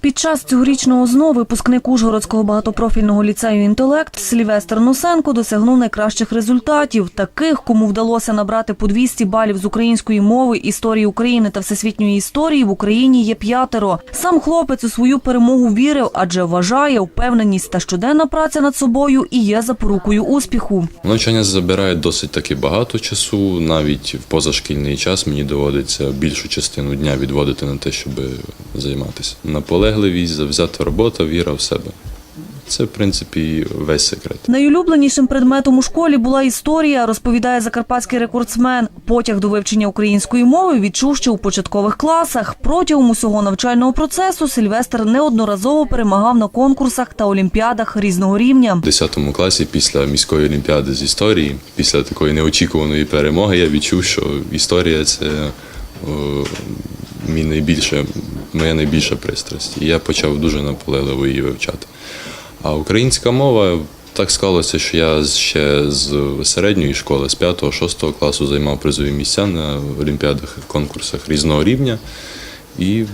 Під час цьогорічного ЗНО випускник Ужгородського багатопрофільного ліцею «Інтелект» Сильвестр Носенко досягнув найкращих результатів. Таких, кому вдалося набрати по 200 балів з української мови, історії України та всесвітньої історії в Україні є п'ятеро. Сам хлопець у свою перемогу вірив, адже вважає, впевненість та щоденна праця над собою і є запорукою успіху. Навчання забирає досить таки багато часу. Навіть в позашкільний час мені доводиться більшу частину дня відводити на те, щоб займатися. Наполегливість, завзята робота, віра в себе. Це, в принципі, весь секрет. Найулюбленішим предметом у школі була історія, розповідає закарпатський рекордсмен. Потяг до вивчення української мови відчув ще у початкових класах. Протягом усього навчального процесу Сильвестр неодноразово перемагав на конкурсах та олімпіадах різного рівня. В 10 класі після міської олімпіади з історії, після такої неочікуваної перемоги, я відчув, що історія це о, мій найбільше, моя найбільша пристрасть. І я почав дуже наполегливо її вивчати. А українська мова так склалося, що я ще з середньої школи, з 5-6 класу займав призові місця на олімпіадах, конкурсах різного рівня. І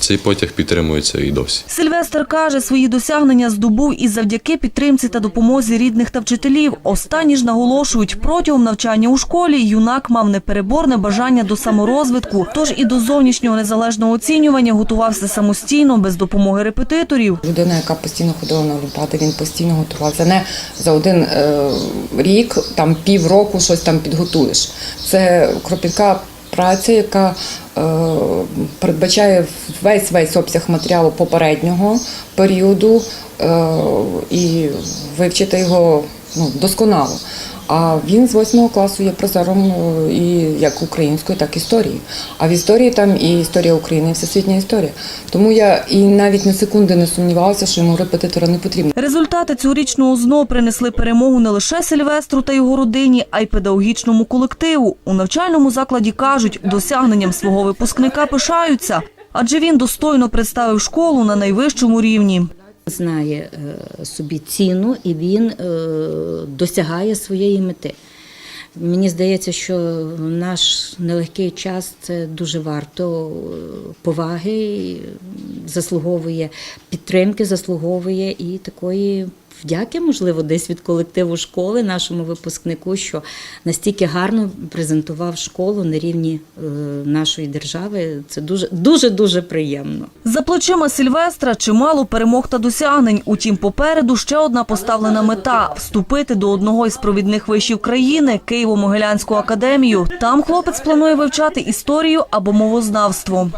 цей потяг підтримується і досі. Сильвестр каже, свої досягнення здобув і завдяки підтримці та допомозі рідних та вчителів. Останні ж наголошують, протягом навчання у школі юнак мав непереборне бажання до саморозвитку, тож і до зовнішнього незалежного оцінювання готувався самостійно, без допомоги репетиторів. Людина, яка постійно ходила на олімпіади, він постійно готувався. Не за один е, рік, там півроку щось там підготуєш. Це кропітка праця, яка е, передбачає весь весь обсяг матеріалу попереднього періоду е, і вивчити його ну, досконало. А він з восьмого класу є прозором е, і як української, так і історії. А в історії там і історія України, і всесвітня історія. Тому я і навіть на секунди не сумнівалася, що йому репетитора не потрібно. Результати цьогорічного ЗНО принесли перемогу не лише Сильвестру та його родині, а й педагогічному колективу. У навчальному закладі кажуть, досягненням свого випускника пишаються, адже він достойно представив школу на найвищому рівні. Знає е, собі ціну і він е, досягає своєї мети. Мені здається, що наш нелегкий час це дуже варто е, поваги, заслуговує підтримки, заслуговує і такої вдяки, можливо, десь від колективу школи, нашому випускнику, що настільки гарно презентував школу на рівні е, нашої держави. Це дуже дуже дуже приємно. За плечима Сильвестра чимало перемог та досягнень. Утім, попереду ще одна поставлена мета – вступити до одного із провідних вишів країни – Києво-Могилянську академію. Там хлопець планує вивчати історію або мовознавство.